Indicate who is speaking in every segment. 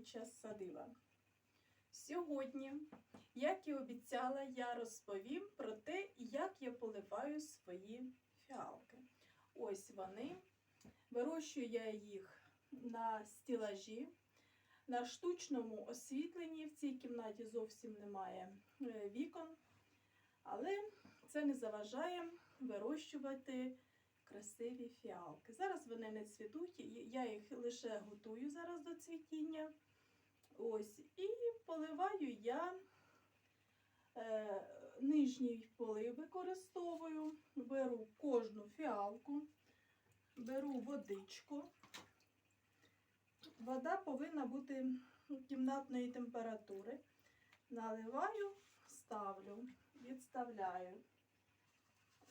Speaker 1: Квітуча садива. Сьогодні, як і обіцяла, я розповім про те, як я поливаю свої фіалки. Ось вони. Вирощую я їх на стілажі, на штучному освітленні. В цій кімнаті зовсім немає е, вікон, але це не заважає вирощувати красиві фіалки. Зараз вони не цвітуть, я їх лише готую зараз до цвітіння. Ось, і поливаю я е, нижній полив використовую, беру кожну фіалку, беру водичку. Вода повинна бути кімнатної температури. Наливаю, ставлю, відставляю.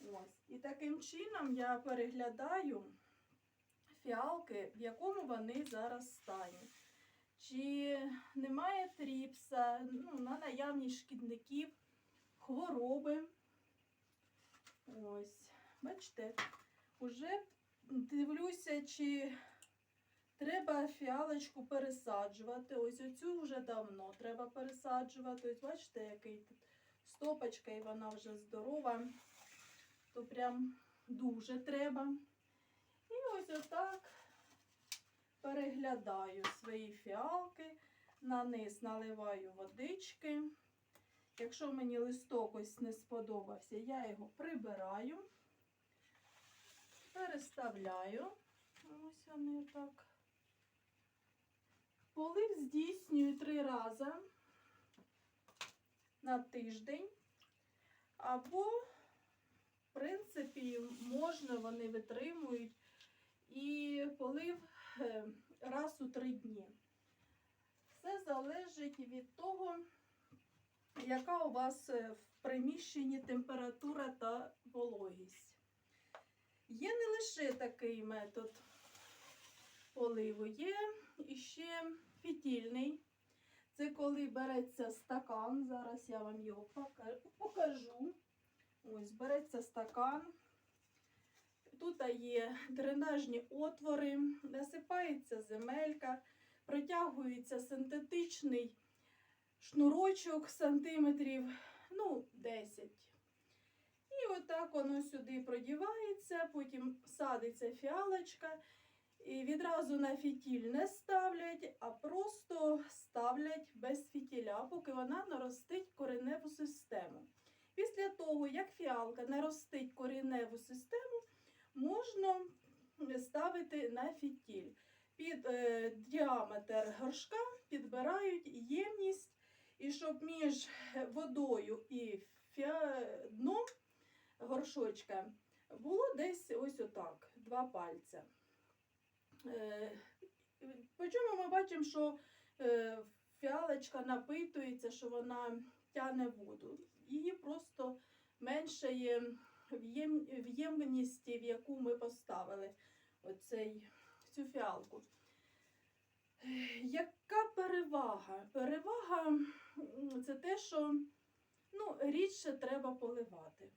Speaker 1: Ось. І таким чином я переглядаю фіалки, в якому вони зараз стані. Чи немає тріпса, ну, на наявність шкідників, хвороби. Ось, бачите, уже дивлюся, чи треба фіалочку пересаджувати. Ось оцю вже давно треба пересаджувати. Ось бачите, який тут стопочка, і вона вже здорова то прям дуже треба. І ось отак переглядаю свої фіалки, на низ наливаю водички. Якщо мені листок ось не сподобався, я його прибираю, переставляю. Ось вони так. Полив здійснюю три рази на тиждень. Або в принципі, можна, вони витримують і полив раз у три дні. Все залежить від того, яка у вас е, в приміщенні температура та вологість. Є не лише такий метод поливу, є іще фітільний. Це коли береться стакан, зараз я вам його покажу. Ось, береться стакан. Тут є дренажні отвори, насипається земелька, протягується синтетичний шнурочок сантиметрів, ну, 10. І отак воно сюди продівається, потім садиться фіалочка. І відразу на фітіль не ставлять, а просто ставлять без фітіля, поки вона наростить кореневу систему. Після того, як фіалка наростить коріневу систему, можна ставити на фітіль. Під е, діаметр горшка підбирають ємність, і щоб між водою і фіа... дном горшочка було десь ось отак, два пальця. Е, Причому ми бачимо, що е, фіалочка напитується, що вона тяне воду її просто меншає в ємності, в яку ми поставили оцей, цю фіалку. Яка перевага? Перевага це те, що ну, рідше треба поливати.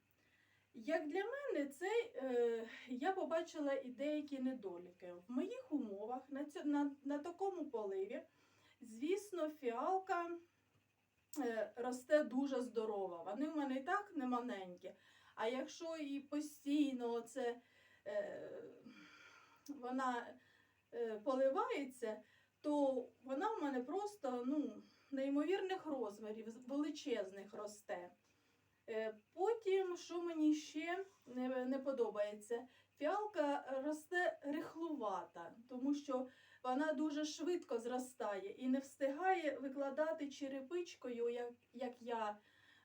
Speaker 1: Як для мене, це е, я побачила і деякі недоліки. В моїх умовах на, цю, на, на такому поливі, звісно, фіалка. Е, росте дуже здорова. Вони в мене і так не маленькі. А якщо і постійно це, е, вона е, поливається, то вона в мене просто ну, неймовірних розмірів, величезних росте. Е, потім, що мені ще не, не подобається, фіалка росте рихлувата, тому що вона дуже швидко зростає і не встигає викладати черепичкою, як, як я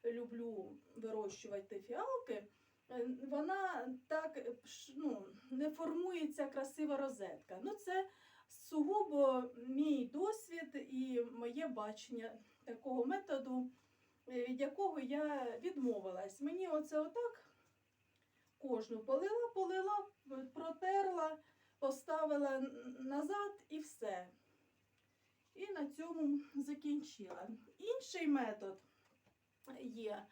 Speaker 1: люблю вирощувати фіалки. Е, вона так ну, не формується красива розетка. Ну, Це сугубо мій досвід і моє бачення такого методу, е, від якого я відмовилась. Мені оце отак кожну полила, полила, протерла поставила назад і все. І на цьому закінчила. Інший метод є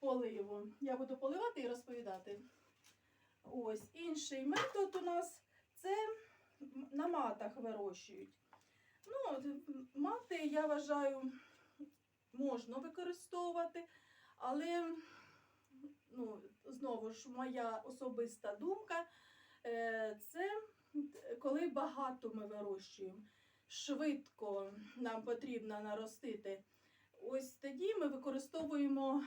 Speaker 1: поливу. Я буду поливати і розповідати. Ось інший метод у нас це на матах вирощують. Ну, мати, я вважаю, можна використовувати, але ну, знову ж моя особиста думка, е, це коли багато ми вирощуємо, швидко нам потрібно наростити. Ось тоді ми використовуємо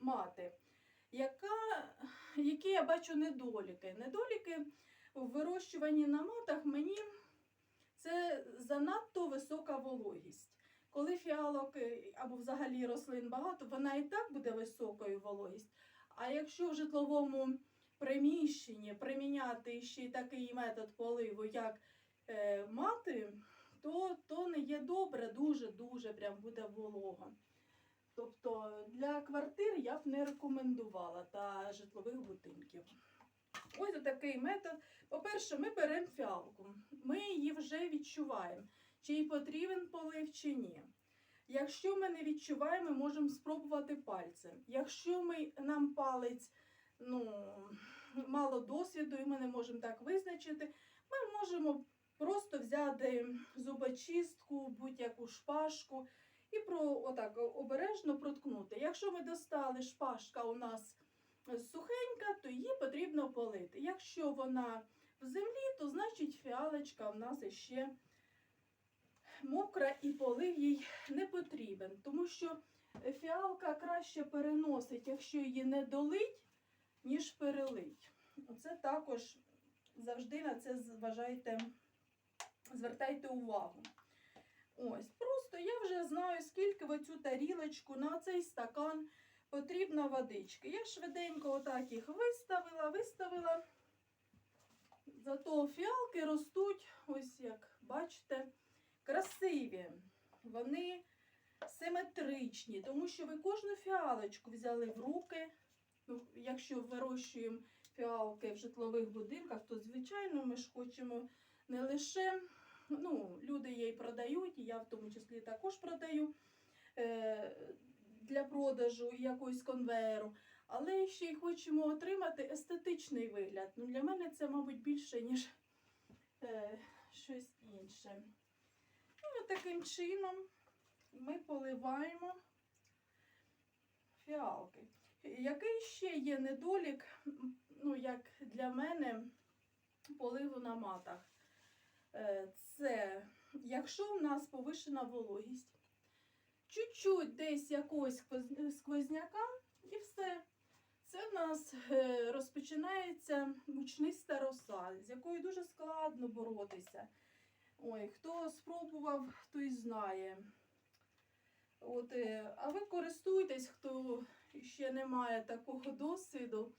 Speaker 1: мати. Яка, які я бачу недоліки? Недоліки в вирощуванні на матах мені це занадто висока вологість. Коли фіалок е, або взагалі рослин багато, вона і так буде високою вологість. А якщо в житловому приміщенні приміняти ще й такий метод поливу, як е, мати, то, то не є добре, дуже-дуже прям буде волого. Тобто для квартир я б не рекомендувала та житлових будинків. Ось такий метод. По-перше, ми беремо фіалку. Ми її вже відчуваємо, чи їй потрібен полив, чи ні. Якщо ми не відчуваємо, ми можемо спробувати пальцем. Якщо ми, нам палець ну, мало досвіду, і ми не можемо так визначити, ми можемо просто взяти зубочистку, будь-яку шпажку і про, отак обережно проткнути. Якщо ми достали шпажка у нас сухенька, то її потрібно полити. Якщо вона в землі, то значить фіалочка в нас іще мокра і полив їй не потрібен, тому що фіалка краще переносить, якщо її не долить, ніж перелить. Оце також завжди на це зважайте, звертайте увагу. Ось, просто я вже знаю, скільки в оцю тарілочку на цей стакан потрібно водички. Я швиденько отак їх виставила, виставила. Зато фіалки ростуть, ось як бачите, красиві. Вони симетричні, тому що ви кожну фіалочку взяли в руки. Ну, якщо вирощуємо фіалки в житлових будинках, то, звичайно, ми ж хочемо не лише, ну, люди її продають, і я в тому числі також продаю е, для продажу якогось конвейеру, але ще й хочемо отримати естетичний вигляд. Ну, для мене це, мабуть, більше, ніж е, щось інше. От таким чином ми поливаємо фіалки. Який ще є недолік, ну, як для мене, поливу на матах? Якщо в нас повишена вологість, чуть-чуть десь якогось сквоз- сквозняка і все. Це в нас е, розпочинається мучниста роса, з якою дуже складно боротися. Ой, хто спробував, той знає. От, е, а ви користуйтесь, хто ще не має такого досвіду,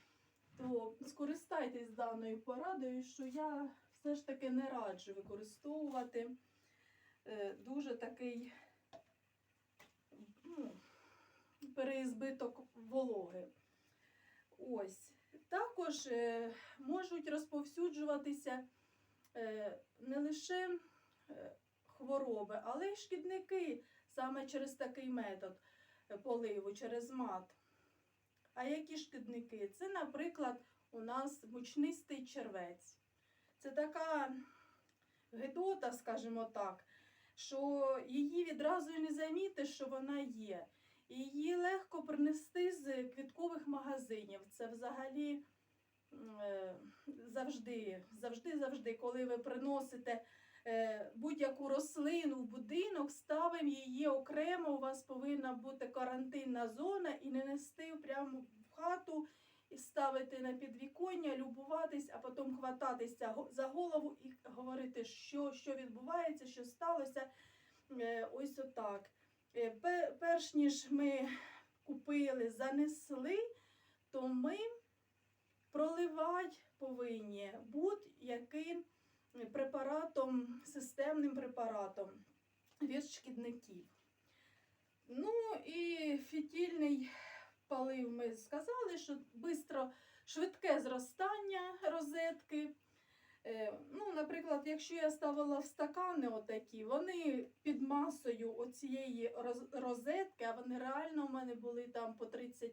Speaker 1: то скористайтесь даною порадою, що я все ж таки не раджу використовувати дуже такий ну, переізбиток вологи. Ось. Також е, можуть розповсюджуватися е, не лише е, хвороби, але й шкідники саме через такий метод е, поливу, через мат. А які шкідники? Це, наприклад, у нас мучнистий червець. Це така гидота, скажімо так, що її відразу не замітиш, що вона є. І Її легко принести з квіткових магазинів. Це взагалі е, завжди, завжди, завжди, коли ви приносите е, будь-яку рослину в будинок, ставимо її окремо. У вас повинна бути карантинна зона і не нести прямо в хату ставити на підвіконня, любуватись, а потім хвататися за голову і говорити, що, що відбувається, що сталося. Е, Ось отак. Е, Перш ніж ми купили, занесли, то ми проливати повинні будь-яким препаратом, системним препаратом від шкідників. Ну і фітільний палив ми сказали, що швидко, швидке зростання розетки. Е, Ну, наприклад, якщо я ставила в стакани отакі, вони під масою оцієї розетки, а вони реально у мене були там по 30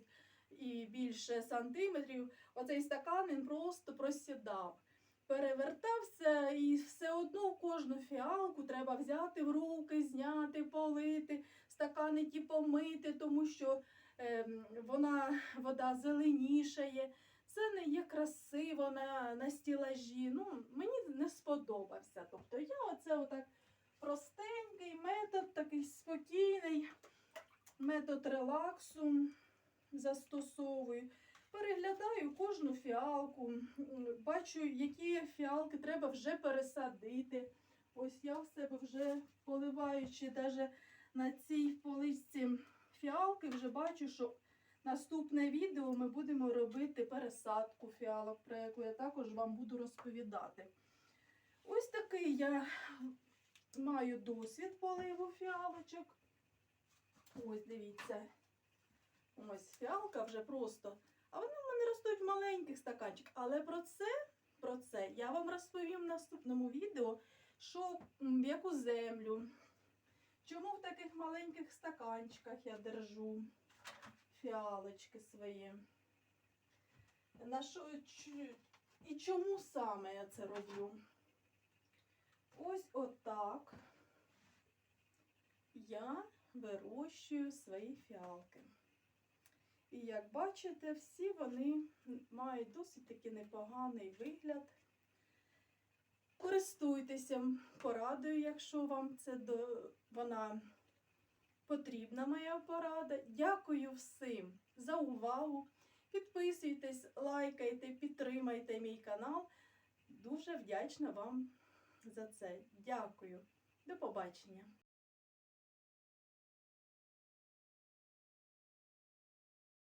Speaker 1: і більше сантиметрів, оцей стакан він просто просідав. Перевертався, і все одно кожну фіалку треба взяти в руки, зняти, полити, стакани ті помити, тому що ем, вона вода зеленішає. Це не є красиво на, на стілажі. Ну, мені не сподобався. Тобто я оце отак простенький метод, такий спокійний метод релаксу застосовую. Переглядаю кожну фіалку, бачу, які фіалки треба вже пересадити. Ось я в себе вже поливаючи навіть на цій поличці фіалки, вже бачу, що наступне відео ми будемо робити пересадку фіалок, про яку я також вам буду розповідати. Ось такий я маю досвід поливу фіалочок. Ось дивіться. Ось фіалка вже просто. А вони в мене ростуть в маленьких стаканчиках. Але про це, про це я вам розповім в наступному відео, що в яку землю, чому в таких маленьких стаканчиках я держу фіалочки свої. На що, і чому саме я це роблю? Ось отак я вирощую свої фіалки. І як бачите, всі вони мають досить таки непоганий вигляд. Користуйтеся порадою, якщо вам це до... вона потрібна моя порада. Дякую всім за увагу. Підписуйтесь, лайкайте, підтримайте мій канал. Дуже вдячна вам за це. Дякую. До побачення.